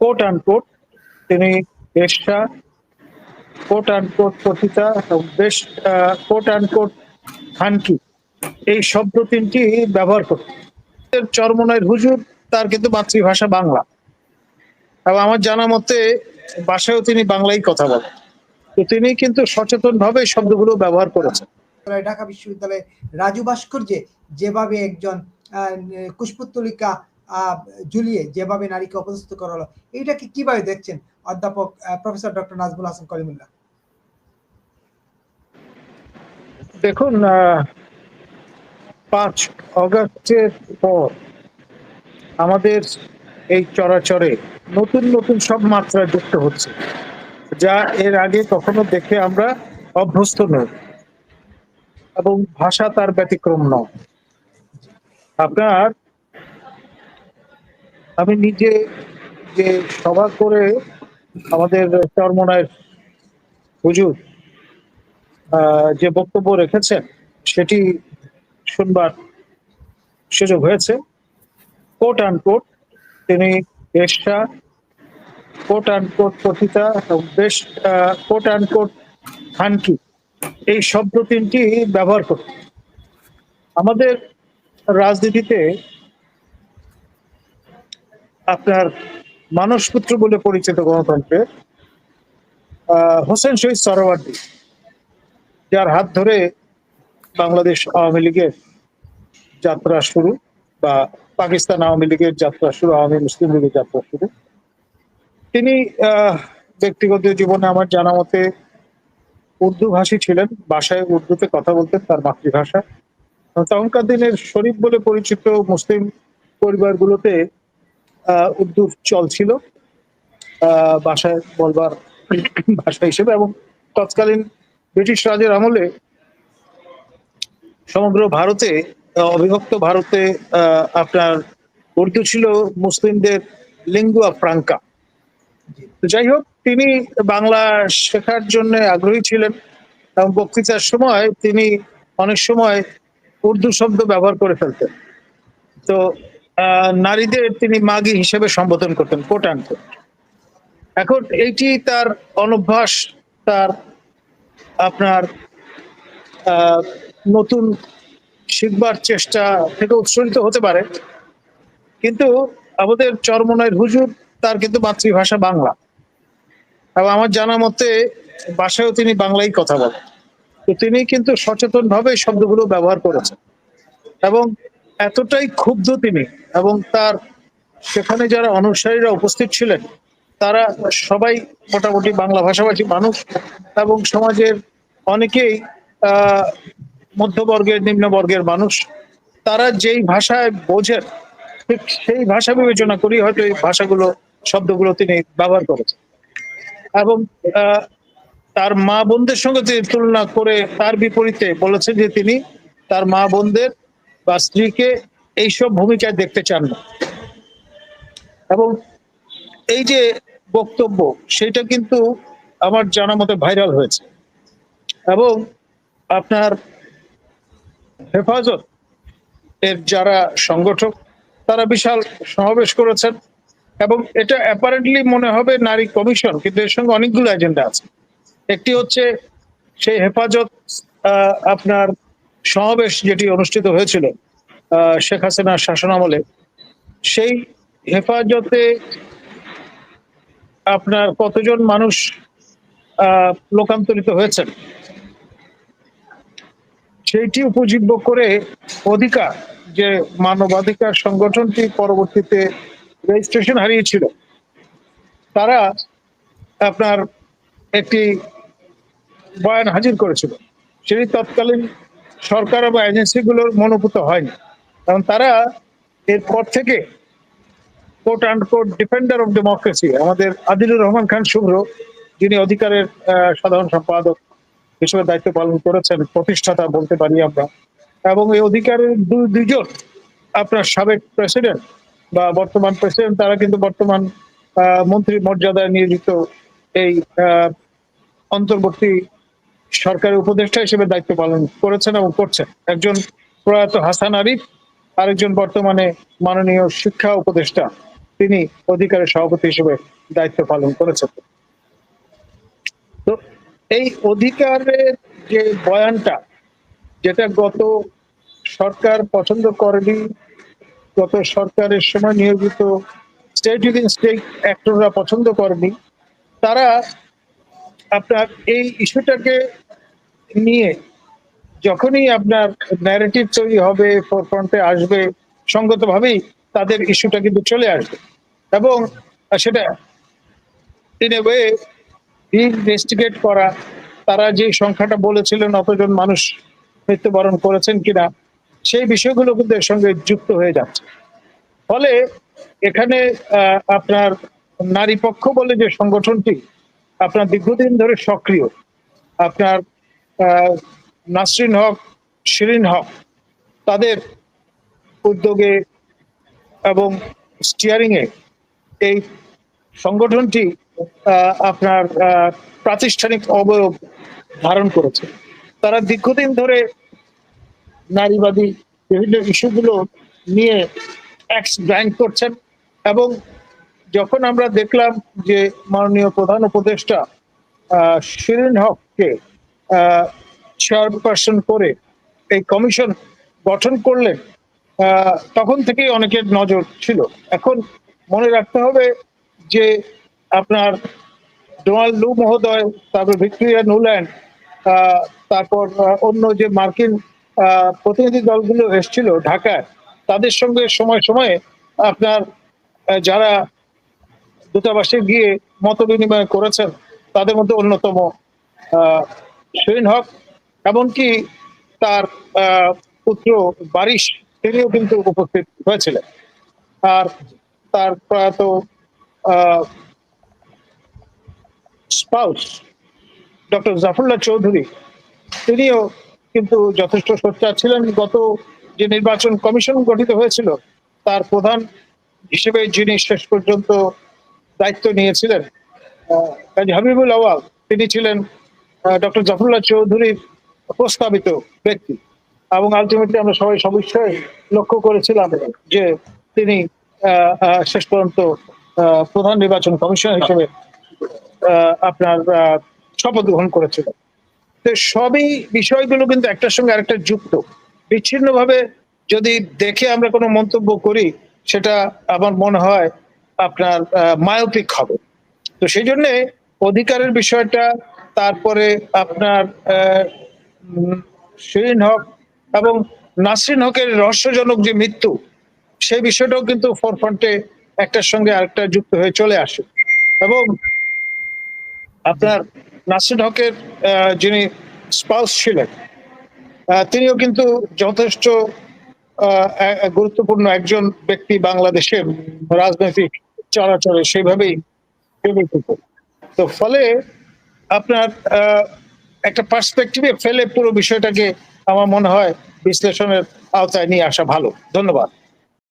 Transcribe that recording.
Coat unquote তিনি বেশা coat unquote পতিতা এবং বেশ কোট আনকোট খানকি এই শব্দ তিনটি ব্যবহার করতেন চরমনায়ের হুজুর, তার কিন্তু মাতৃভাষা বাংলা। এবং আমার জানা মতে বাসায়ও তিনি বাংলাই কথা বলেন। তো তিনি কিন্তু সচেতন ভাবে শব্দগুলো ব্যবহার করেছেন। ঢাকা বিশ্ববিদ্যালয়ে রাজু ভাস্কর্যে যেভাবে একজন কুশপুত্তলিকা ঝুলিয়ে যেভাবে নারীকে অপদস্থ করা হলো এইটাকে কীভাবে দেখছেন অধ্যাপক প্রফেসর ডক্টর নাজমুল হাসান কলিমুল্লাহ দেখুন পাঁচ অগস্টের পর আমাদের এই চরাচরে নতুন নতুন সব মাত্রা যুক্ত হচ্ছে, যা এর আগে কখনো দেখে আমরা অভ্যস্ত নই এবং ভাষা তার ব্যতিক্রম নয়। আপনার আমি নিজে যে সভা করে আমাদের চরমনায় হুজুর যে বক্তব্য রেখেছেন, সেটি শুনবার সুযোগ হয়েছে। কোট আনকোট তিনি বেশা কোট আনকোট পতিতা এবং বেশ কোট আনকোট খানকি, এই শব্দ তিনটি ব্যবহার করতেন আমাদের রাজনীতিতে আপনার মানসপুত্র বলে পরিচিত গণতন্ত্রে হোসেন শহীদ সরওয়ার্দী, যার হাত ধরে বাংলাদেশ আওয়ামী লীগের যাত্রা শুরু বা পাকিস্তান আওয়ামী লীগের যাত্রা শুরু, আওয়ামী মুসলিম লীগের যাত্রা শুরু। তিনি ব্যক্তিগত জীবনে আমার জানা মতে উর্দু ভাষী ছিলেন, বাসায় উর্দুতে কথা বলতেন তার মাতৃভাষা। তখনকার দিনের শরীফ বলে পরিচিত মুসলিম পরিবারগুলোতে উর্দু চল ছিল আহ, বাসায় বলবার ভাষা হিসেবে এবং তৎকালীন ব্রিটিশ রাজের আমলে সমগ্র ভারতে অবিভক্ত ভারতে আপনার উর্দু ছিল মুসলিমদের লিঙ্গুয়া ফ্রাঙ্কা যাই হোক তিনি বাংলা শেখার জন্য আগ্রহী ছিলেন এবং বক্তৃতার সময় তিনি অনেক সময় উর্দু শব্দ ব্যবহার করে ফেলতেন। তো নারীদের তিনি মাগি হিসেবে সম্বোধন করতেন কোটান এখন এইটি তার অনভ্যাস, তার আপনার নতুন শিখবার চেষ্টা থেকে উৎসরিত হতে পারে। কিন্তু আমাদের চরমনায়ের হুজুর, তার কিন্তু মাতৃভাষা বাংলা। এবং আমার জানা মতে বাসায়ও তিনি বাংলাই কথা বলেন। তো তিনি কিন্তু সচেতন ভাবে শব্দগুলো ব্যবহার করেছেন। এবং এতটাই ক্ষুব্ধ তিনি এবং তার সেখানে যারা অনুসারীরা উপস্থিত ছিলেন, তারা সবাই মোটামুটি বাংলা ভাষাভাষী মানুষ এবং সমাজের অনেকেই মধ্যবর্গের, নিম্নবর্গের মানুষ। তারা যেই ভাষায় বোঝেন, ঠিক সেই ভাষা বিবেচনা করি হয়তো এই ভাষাগুলো, শব্দগুলো তিনি ব্যবহার করেছেন। এবং তার মা বোনদের সঙ্গে তুলনা করে তার বিপরীতে বলেছেন যে তিনি তার মা বোনদের বা স্ত্রীকে এইসব ভূমিকায় দেখতে চান না। এবং এই যে বক্তব্য, সেটা কিন্তু আমার জানা মতে ভাইরাল হয়েছে। এবং আপনার হেফাজত এর যারা সংগঠক, তারা বিশাল সমাবেশ করেছেন। এবং এটা অ্যাপারেন্টলি মনে হবে নারী কমিশন, কিন্তু এর সঙ্গে অনেকগুলো এজেন্ডা আছে। একটি হচ্ছে সেই হেফাজত আপনার সমাবেশ যেটি অনুষ্ঠিত হয়েছিল শেখ হাসিনার শাসনামলে, সেই হেফাজতে আপনার কতজন মানুষ লোকান্তরিত হয়েছেন? সেইটি উপজীব্য করে অধিকার, যে মানবাধিকার সংগঠনটি পরবর্তীতে রেজিস্ট্রেশন হারিয়েছিল, তারা আপনার একটি বয়ান হাজির করেছিল। সেটি তৎকালীন সরকার বা এজেন্সিগুলোর মনোভূত হয়নি। কারণ তারা এরপর থেকে quote and quote defender of democracy আমাদের আদিলুর রহমান খান শুভ্র, যিনি অধিকারের সাধারণ সম্পাদক হিসেবে দায়িত্ব পালন করেছেন, প্রতিষ্ঠাতা বলতে পারি আমরা, এবং এই অধিকারের দুই, দুইজন আপনার সাবেক প্রেসিডেন্ট বা বর্তমান প্রেসিডেন্ট তারা কিন্তু বর্তমান মন্ত্রী মর্যাদায় নিয়োজিত এই অন্তর্বর্তী সরকারের উপদেষ্টা হিসেবে দায়িত্ব পালন করেছেন এবং করছেন। একজন প্রয়াত হাসান আরিফ, আরেকজন বর্তমানে মাননীয় শিক্ষা উপদেষ্টা, তিনি অধিকারের সভাপতি হিসেবে দায়িত্ব পালন করেছেন। তো এই অধিকারের যে বয়ানটা, যেটা গত সরকার পছন্দ করেনি, গত সরকারের সময় নিয়োজিত স্টেট উইদিন স্টেট অ্যাক্টররা পছন্দ করেনি, তারা আপনার এই ইস্যুটাকে নিয়ে যখনই আপনার ন্যারেটিভ তৈরি হবে ফ্রন্টে আসবে, সঙ্গতভাবেই তাদের ইস্যুটা কিন্তু চলে আসবে। এবং সেটা ইন এ ওয়ে ইনভেস্টিগেট করা, তারা যে সংখ্যাটা বলেছিলেন, অতজন মানুষ মৃত্যুবরণ করেছেন কিনা, সেই বিষয়গুলো কিন্তু এর সঙ্গে যুক্ত হয়ে যাচ্ছে। ফলে এখানে আপনার নারী পক্ষ বলে যে সংগঠনটি আপনার দীর্ঘদিন ধরে সক্রিয়। আপনার নাসরিন হক, শিরিন হক, তাদের উদ্যোগে এবং স্টিয়ারিং এ এই সংগঠনটি আপনার প্রাতিষ্ঠানিক অবয়ব ধারণ করেছে। তারা দীর্ঘদিন ধরে নারীবাদী বিভিন্ন ইস্যুগুলো নিয়ে অ্যাক্স ব্যাংক করছেন এবং যখন আমরা দেখলাম যে মাননীয় প্রধান উপদেষ্টা শিরিন হককে চেয়ারপারসন করে এই কমিশন গঠন করলেন তখন থেকেই অনেকের নজর ছিল। এখন মনে রাখতে হবে যে আপনার ডোনাল্ড লু মহোদয়, তারপর ভিক্টোরিয়া নুল্যান্ড তারপর অন্য যে মার্কিন প্রতিনিধি দলগুলো এসেছিল ঢাকায়, তাদের সঙ্গে সময় সময়ে আপনার যারা দূতাবাসে গিয়ে মত বিনিময় করেছেন, তাদের মধ্যে অন্যতম শিরিন হক এমনকি তার পুত্র বারিশ, তিনিও কিন্তু উপস্থিত হয়েছিলেন। আর তার প্রয়াত স্পাউস, ডক্টর জাফরুল্লাহ চৌধুরী, তিনিও কিন্তু যথেষ্ট সোচ্চার ছিলেন। গত যে নির্বাচন কমিশন গঠিত হয়েছিল, তার প্রধান হিসেবে যিনি শেষ পর্যন্ত দায়িত্ব নিয়েছিলেন। হাবিবুল আওয়াল তিনি ছিলেন ডক্টর জাফরুল্লাহ চৌধুরীর প্রস্তাবিত ব্যক্তি। এবং আলটিমেটলি আমরা সবাই সবিষয়ে লক্ষ্য করেছিলাম যে তিনি শেষ পর্যন্ত প্রধান নির্বাচন কমিশন হিসেবে আপনার শপথ গ্রহণ করেছিলেন। তো সবই বিষয়গুলো কিন্তু একটার সঙ্গে আরেকটা যুক্ত। বিচ্ছিন্নভাবে যদি দেখে আমরা কোনো মন্তব্য করি, সেটা আমার মনে হয় আপনার মায়োপিক হবে। তো সেই জন্য অধিকারের বিষয়টা, তারপরে আপনার শিরিন হক এবং নাসরিন হকের রহস্যজনক যে মৃত্যু, সেই বিষয়টাও কিন্তু ফরফ্রন্টে একটার সঙ্গে আরেকটা যুক্ত হয়ে চলে আসে। এবং আপনার নাসরিন হকের যিনি স্পাউস ছিলেন তিনিও কিন্তু যথেষ্ট গুরুত্বপূর্ণ একজন ব্যক্তি বাংলাদেশের রাজনৈতিক চলাচলে সেইভাবেই তো ফলে আপনার একটা পার্সপেক্টিভে ফেলে পুরো বিষয়টাকে আমার মনে হয় বিশ্লেষণের আওতায় নিয়ে আসা ভালো। ধন্যবাদ।